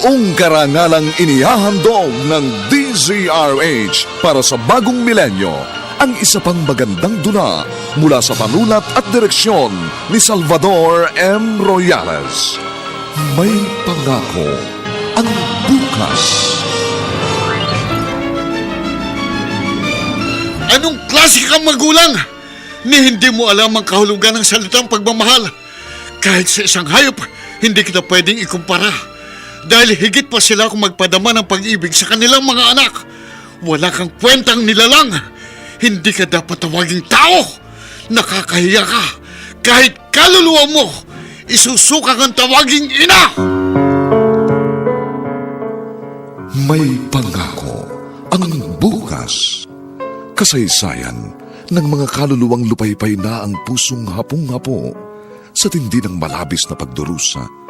Buong karangalang inihahandog ng DZRH para sa bagong milenyo ang isa pang magandang dula mula sa panulat at direksyon ni Salvador M. Royales. May pangako ang bukas. Anong klase kang magulang? Ni hindi mo alam ang kahulugan ng salitang pagmamahal. Kahit sa isang hayop, hindi kita pwedeng ikumpara. Dahil higit pa sila kung magpadama ng pag-ibig sa kanilang mga anak. Wala kang kwentang nilalang. Hindi ka dapat tawaging tao. Nakakahiya ka. Kahit kaluluwa mo, isusuka kang tawaging ina. May pangako ang bukas. Kasaysayan ng mga kaluluwang lupaypay na ang pusong hapong-hapo sa tindi ng malabis na pagdurusa.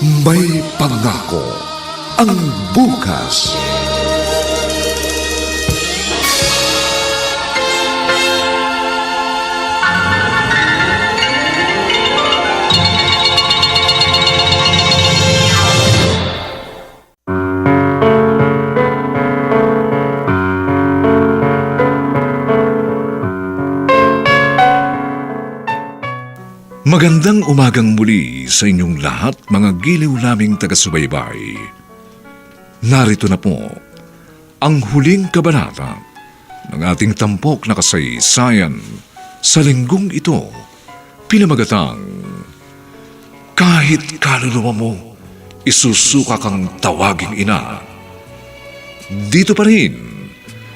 May pangako ang bukas. Magandang umagang muli sa inyong lahat mga giliw laming taga-subaybay. Narito na po ang huling kabanata ng ating tampok na kasaysayan sa linggong ito, pinamagatang Kahit kaluluwa mo, isusuka kang tawaging ina. Dito pa rin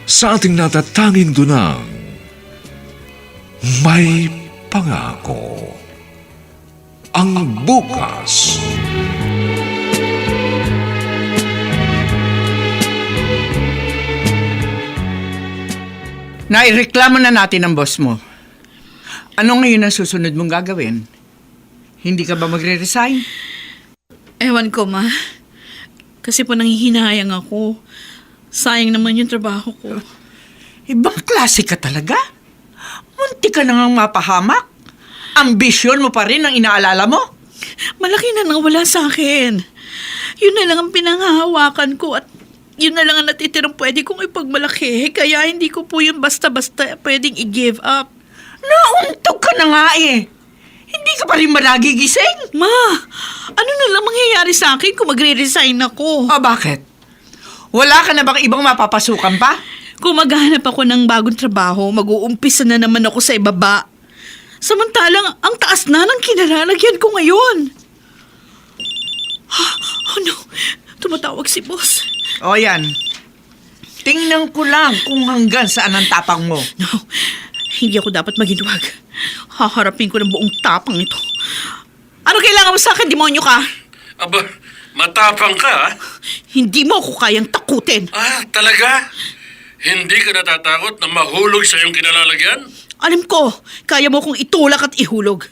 sa ating natatanging dunang may pangako ang bukas. Naireklamo na natin ang boss mo. Ano ngayon ang susunod mong gagawin? Hindi ka ba magre-resign? Ewan ko, ma. Kasi po nanghihinayang ako. Sayang naman yung trabaho ko. Ibang klase ka talaga? Munti ka na ngang mapahamak. Ambisyon mo pa rin ang inaalala mo? Malaki na nang wala sa akin. Yun na lang ang pinanghahawakan ko at yun na lang ang natitirang pwede kong ipagmalaki. Kaya hindi ko po yun basta-basta pwedeng i-give up. Nauntog ka na nga eh. Hindi ka pa rin malagigising. Ma, ano na lang mangyayari sa akin kung magre-resign ako? O bakit? Wala ka na bang ibang mapapasukan pa? Kung maghahanap ako ng bagong trabaho, mag-uumpisa na naman ako sa ibaba. Samantalang, ang taas na ng kinalalagyan ko ngayon. Ah, Oh no, tumatawag si boss. O yan. Tingnan ko lang kung hanggang saan ang tapang mo. No, hindi ako dapat maginwag. Haharapin ko ng buong tapang ito. Ano kailangan mo sa akin, demonyo ka? Aba, matapang ka, ah. Hindi mo ako kayang takutin. Ah, talaga? Hindi ka natatakot na mahulog sa iyong kinalalagyan? Alam ko, kaya mo kong itulak at ihulog.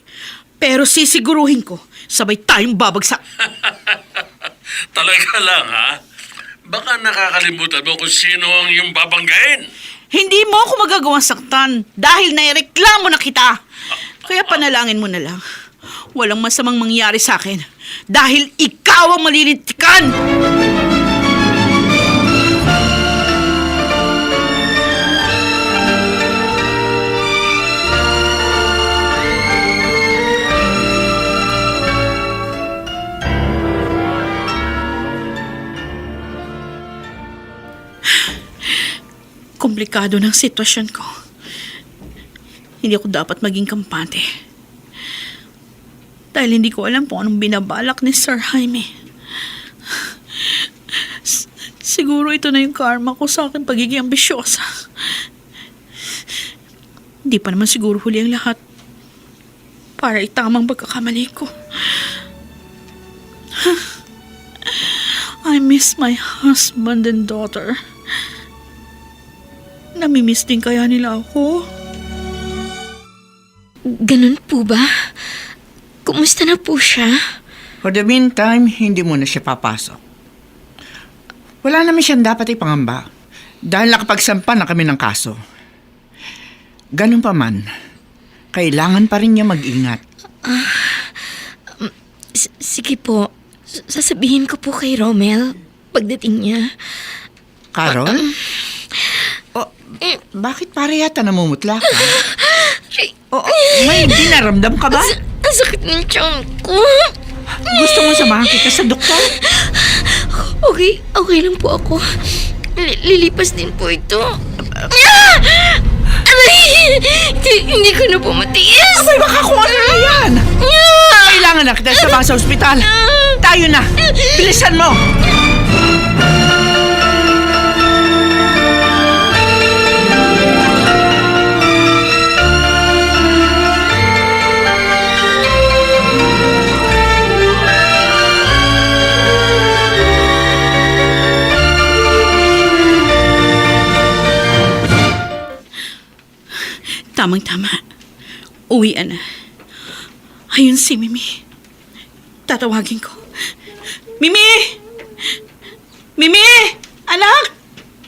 Pero sisiguruhin ko, sabay tayong babagsak. Talaga lang, ha? Baka nakakalimutan mo kung sino ang iyong babanggain. Hindi mo ako magagawang saktan dahil naireklamo na kita. Kaya panalangin mo na lang. Walang masamang mangyari sa akin dahil ikaw ang malilintikan. Komplikado ng sitwasyon ko. Hindi ako dapat maging kampante. Dahil hindi ko alam kung anong binabalak ni Sir Jaime. Siguro ito na yung karma ko sa akin pagiging ambisyosa. Hindi pa naman siguro huli ang lahat para itamang pagkakamali ko. I miss my husband and daughter. Namimiss din kaya nila ako? Ganun po ba? Kumusta na po siya? For the meantime, hindi mo na siya papasok. Wala naman siyang dapat ipangamba dahil nakapagsampa na kami ng kaso. Ganun pa man, kailangan pa rin niya mag-ingat. S- sige po, S- sasabihin ko po kay Romel pagdating niya. Carol? Oh, bakit pare yata namumutla ka? Oh, may dinaramdam ka ba? Ang sakit ng tiyan ko. Gusto mo samahan kita sa doktor? Okay, okay lang po ako. Li- lilipas din po ito. Ah! Aray! Hindi, hindi ko na po matiis. Abay, baka kung ano na yan! Ah! Kailangan na kita samahan sa ospital. Tayo na! Bilisan mo! Tamang-tama. Uwian na. Ayun si Mimi. Tatawagin ko. Mimi! Mimi! Anak!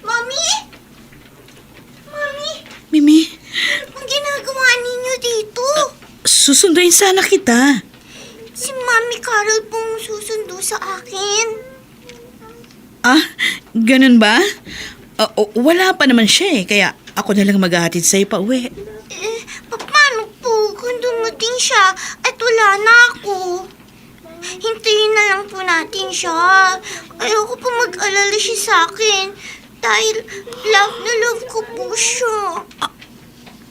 Mami? Mami, Mimi, ang ginagawa ninyo dito? susunduin sana kita. Si Mami Carol pong susundo sa akin. Ah, ganun ba? O- wala pa naman siya eh, kaya ako na lang maghahatid sa'yo pa uwi. Eh, paano po kung dumating siya at wala na ako? Hintayin na lang po natin siya. Ayoko po mag-alala siya sa akin. Dahil love na love ko po siya.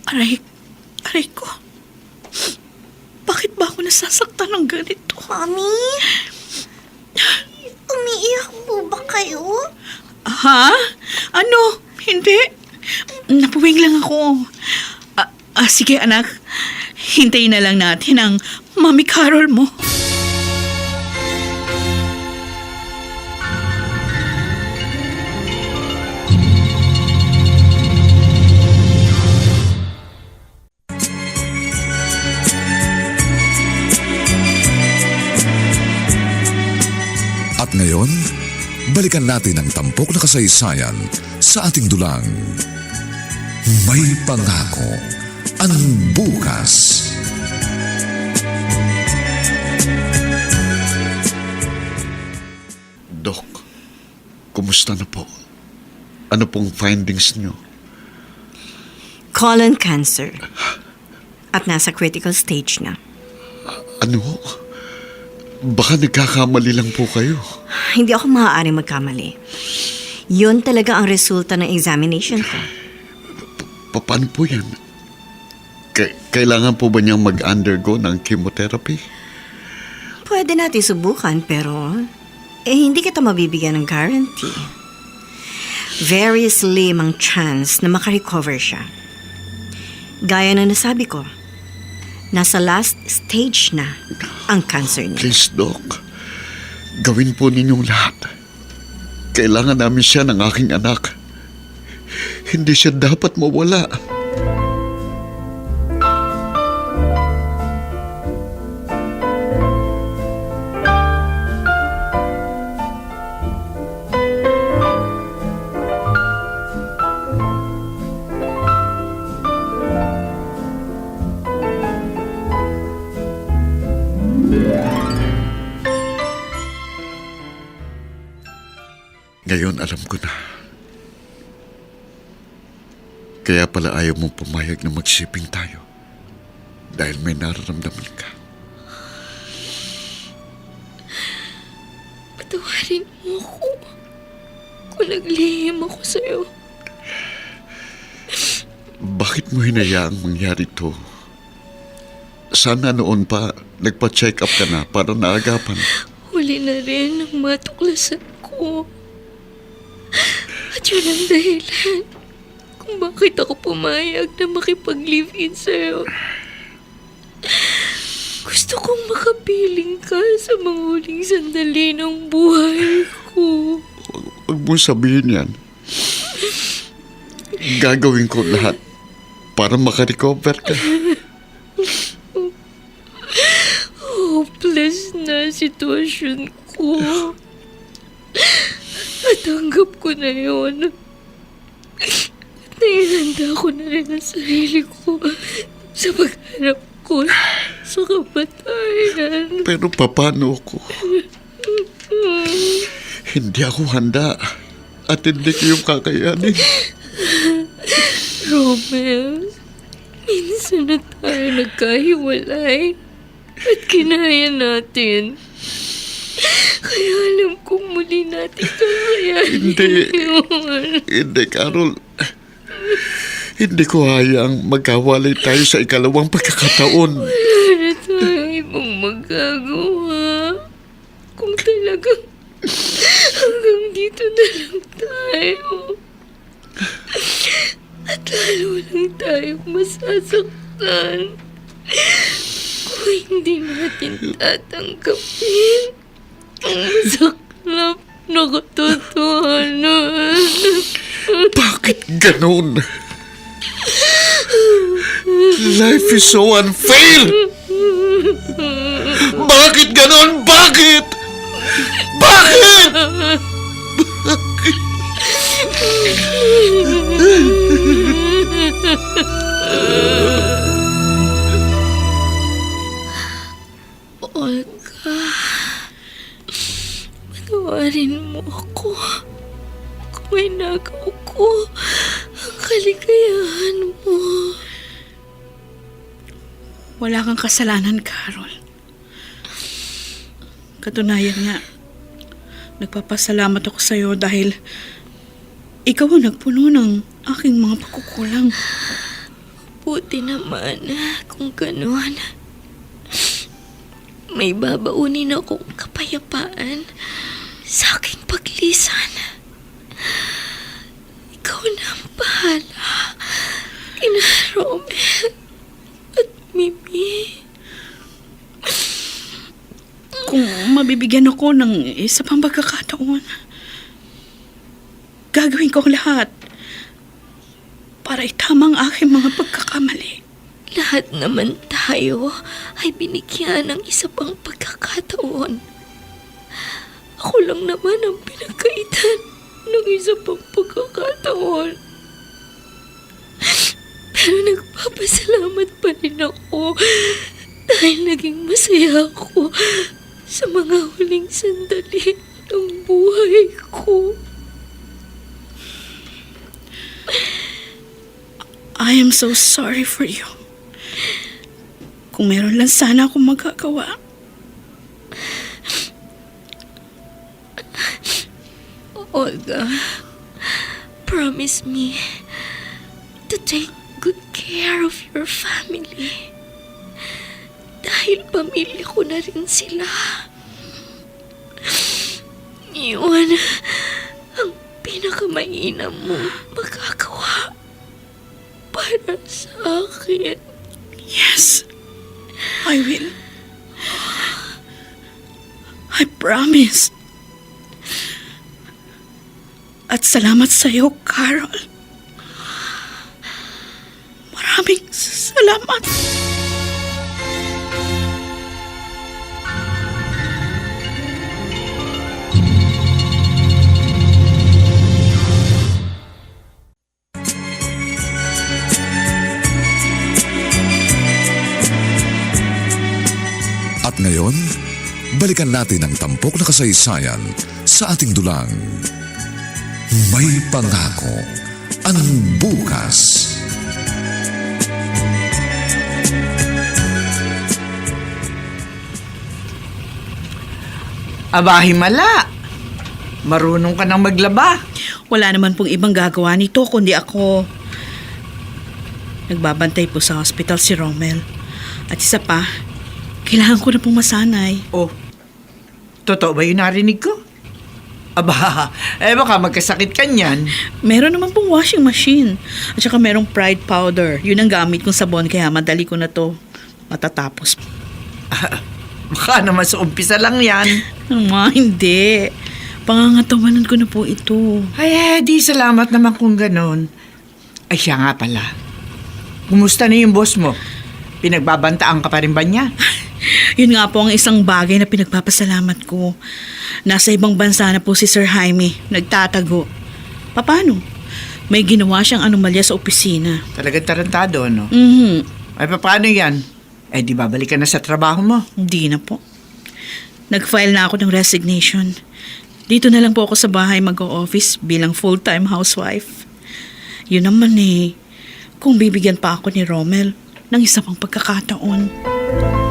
Aray, aray ko. Bakit ba ako nasasaktan ng ganito? Mami? Umiiyak po ba kayo? Ha? Ano? Hindi. Napuwing lang ako. Ah, ah, sige anak, hintayin na lang natin ang Mami Carol mo. At ngayon, balikan natin ang tampok na kasaysayan sa ating dulang. May pangako ang bukas. Dok, kumusta na po? Ano pong findings niyo? colon cancer. At nasa critical stage na. Ano? Baka nagkakamali lang po kayo. Hindi ako maaaring magkamali. Yun talaga ang resulta ng examination ko. Pa- Paano po yan? Kailangan po ba niyang mag-undergo ng chemotherapy? Pwede natin subukan pero eh hindi kita mabibigyan ng guarantee. Very slim ang chance na makarecover siya. Gaya na nasabi ko, nasa last stage na ang cancer niya. Please, Doc. Gawin po ninyong lahat. Kailangan namin siya ng aking anak. Hindi siya dapat mawala. Ngayon mag-shipping tayo. Dahil may nararamdaman ka. Patawarin mo ako kung naglihim ako sa'yo. Bakit mo hinayaang mangyari to? Sana noon pa, nagpa-check up ka na para naagapan. Huli na rin ang matuklasan ko. At yun ang dahilan kung bakit ako pumayag na makipag-live-in sa'yo. Gusto kong makapiling ka sa mga huling sandali ng buhay ko. Huwag mo sabihin yan. Gagawin ko lahat para makarecover ka. Hopeless na sitwasyon ko. Natanggap ko na yun. Naihanda ko na rin ang sarili ko sa pagharap ko sa kamatayan. Pero paano ako? Hindi ako handa. At hindi ko yung kakayanin. Romel, minsan na tayo nagkahiwalay at kinaya natin. Kaya alam kong muli natin kakayanin Hindi. yun. Hindi, Carol. Hindi ko hayang magkawalay tayo sa ikalawang pagkakataon. Na tayong ibang magagawa. Kung talagang hanggang dito na lang tayo. At lalo lang tayong masasaktan. Kung hindi natin tatanggapin ang masaklap na katotohanan. Bakit ganun? Life is so unfair! Bakit ganun? Bakit? Bakit? Olga, Wala kang kasalanan, Carol. Katunayan nga, nagpapasalamat ako sa'yo dahil ikaw ang nagpuno ng aking mga pagkukulang. Buti naman kung gano'n. May babaunin akong kapayapaan sa aking paglisan. Ikaw na ang bahala. Kina Romel at Mimi. Kung mabibigyan ako ng isa pang pagkakataon, gagawin ko ang lahat para itama ang aking mga pagkakamali. Lahat naman tayo ay binigyan ng isa pang pagkakataon. Ako lang naman ang pinagkaitan ng isa pang pagkakataon. Pero nagpapasalamat pa rin ako dahil naging masaya ako sa mga huling sandali ng buhay ko. I am so sorry for you. Kung meron lang sana akong magagawa. Olga, promise me to take good care of your family. Dahil pamilya ko na rin sila. Yun ang pinakamainam mong magagawa para sa akin. Yes, I will. I promise. At salamat sa iyo, Carol. Maraming salamat. At ngayon, balikan natin ang tampok na kasaysayan sa ating dulang. May pangako ang bukas. Aba, himala. Marunong ka nang maglaba. Wala naman pong ibang gagawa nito kundi ako. Nagbabantay po sa hospital si Rommel. At isa pa, kailangan ko na pong masanay. Oh, totoo ba yung narinig ko? Aba, eh baka magkasakit ka niyan. Meron naman pong washing machine. At saka merong pride powder. Yun ang gamit kong sabon kaya madali ko na to matatapos. Baka naman sa umpisa lang yan. Ma, hindi. Pangangatawanan ko na po ito. Ay, eh, di salamat naman kung ganon. Ay, siya nga pala. Kumusta na yung boss mo? Pinagbabantaan ka pa rin ba niya? Yun nga po ang isang bagay na pinagpapasalamat ko. Nasa ibang bansa na po si Sir Jaime. Nagtatago. Paano? May ginawa siyang anomalya sa opisina. Talagang tarantado, no? Mhm. Ay, paano yan? Eh, di babalik ka na sa trabaho mo? Hindi na po. Nag-file na ako ng resignation. Dito na lang po ako sa bahay mag-office bilang full-time housewife. Yun naman eh, kung bibigyan pa ako ni Rommel ng isa pang pagkakataon. Mimi,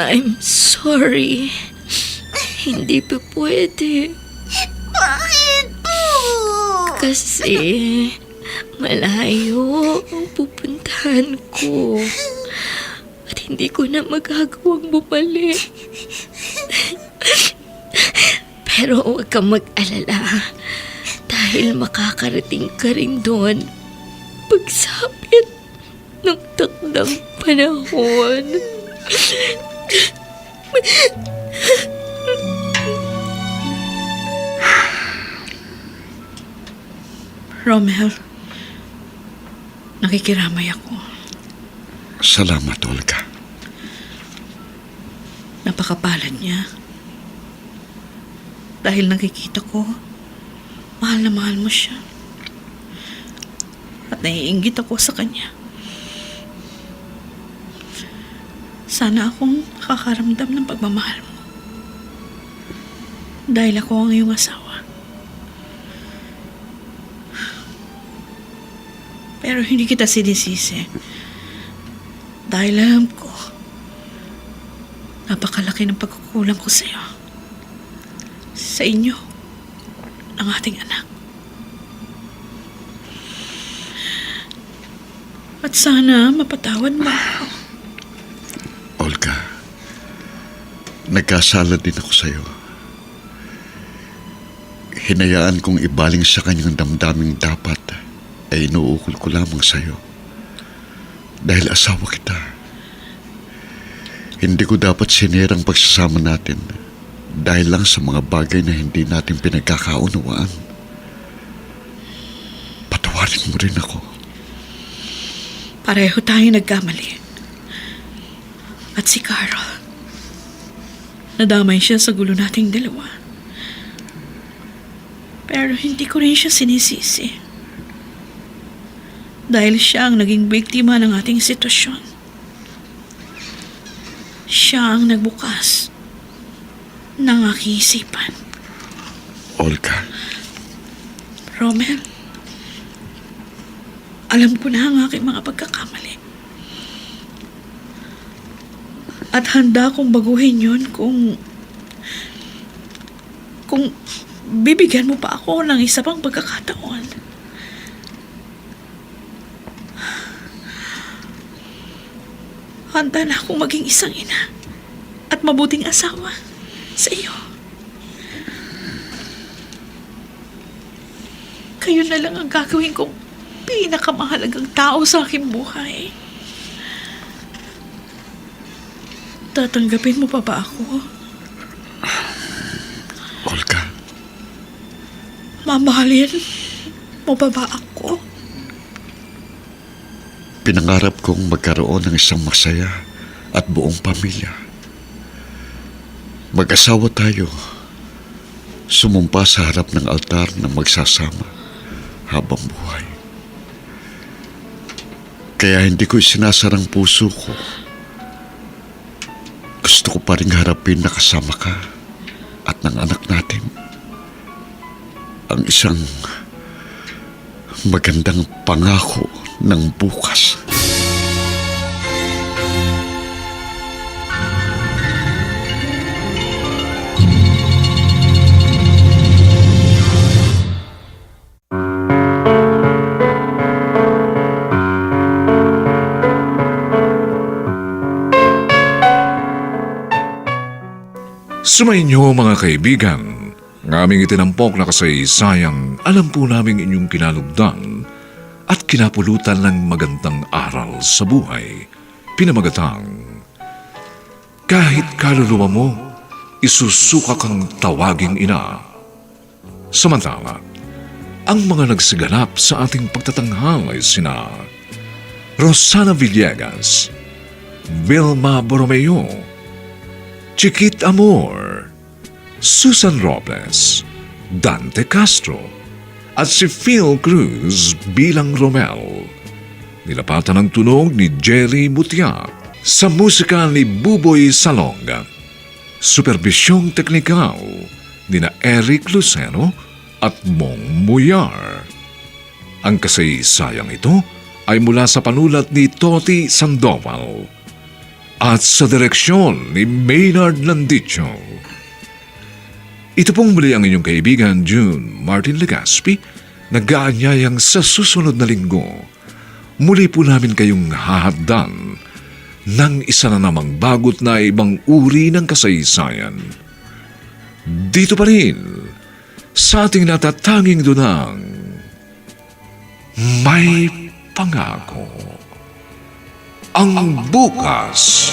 I'm sorry. Hindi pa pwede. Bakit po? Kasi malayo ang pupuntahan ko. At hindi ko na magagawang bumalik. Pero huwag kang mag-alala. Dahil makakarating ka rin doon pagsapit ng takdang panahon. Rommel, nakikiramay ako. Salamat, Olga. Napakapalad niya. Dahil nakikita ko, mahal na mahal mo siya. At naiinggit ako sa kanya. Sana akong nakakaramdam ng pagmamahal mo. Dahil ako ang iyong asawa. Pero hindi kita sinisisi. Dahil alam ko, Napakalaki ng pagkukulang ko sa iyo. Sa inyo, ng ating anak. At sana mapatawad mo ako. Nagkasala din ako sa'yo. Hinayaan kong ibaling sa kanyang damdaming dapat ay inuukol ko lamang sa'yo. Dahil asawa kita. Hindi ko dapat sinerang pagsasama natin dahil lang sa mga bagay na hindi natin pinagkakaunawaan. Patawarin mo rin ako. Pareho tayo nagkamali. At si Carl, nadamay siya sa gulo nating dalawa. Pero hindi ko rin siya sinisisi. Dahil siya ang naging biktima ng ating sitwasyon. Siya ang nagbukas ng aking isipan. Olga, Romel, alam ko na ang aking mga pagkakamali. At handa kong baguhin yon kung... kung bibigyan mo pa ako ng isa pang pagkakataon. Handa na akong maging isang ina at mabuting asawa sa iyo. kayo na lang ang gagawin kong pinakamahalagang tao sa aking buhay. Tatanggapin mo pa ba ako? Olga, Mamahalin mo pa ba ako? pinangarap kong magkaroon ng isang masaya at buong pamilya. Mag-asawa tayo. Sumumpa sa harap ng altar na magsasama habang buhay. Kaya hindi ko isinasarang puso ko. Gusto ko pa rin harapin na kasama ka at ng anak natin. Ang isang magandang pangako ng bukas. Sumainyo mga kaibigan, ng aming itinampok na kasaysayang alam po namin inyong kinalugdan at kinapulutan ng magandang aral sa buhay. Pinamagatang, kahit kaluluwa mo, isusuka kang tawaging ina. Samantala, ang mga nagsiganap sa ating pagtatanghal ay sina Rosana Villegas, Vilma Borromeo, Chiquit Amor, Susan Robles, Dante Castro, at si Phil Cruz bilang Romel. Nilapatan ng tunog ni Jerry Mutia sa musika ni Buboy Salonga. Supervisyong teknikal ni na Eric Luceno at Mong Muyar. Ang kasaysayang ito ay mula sa panulat ni Toti Sandoval at sa direksyon ni Maynard Landicho. Ito pong muli ang inyong kaibigan June Martin Legaspi, nag-aanyayang sa susunod na linggo. Muli po namin kayong hahaddan ng isa na namang bagot na ibang uri ng kasaysayan. Dito pa rin, sa ating natatanging dunang, may pangako ang bukas.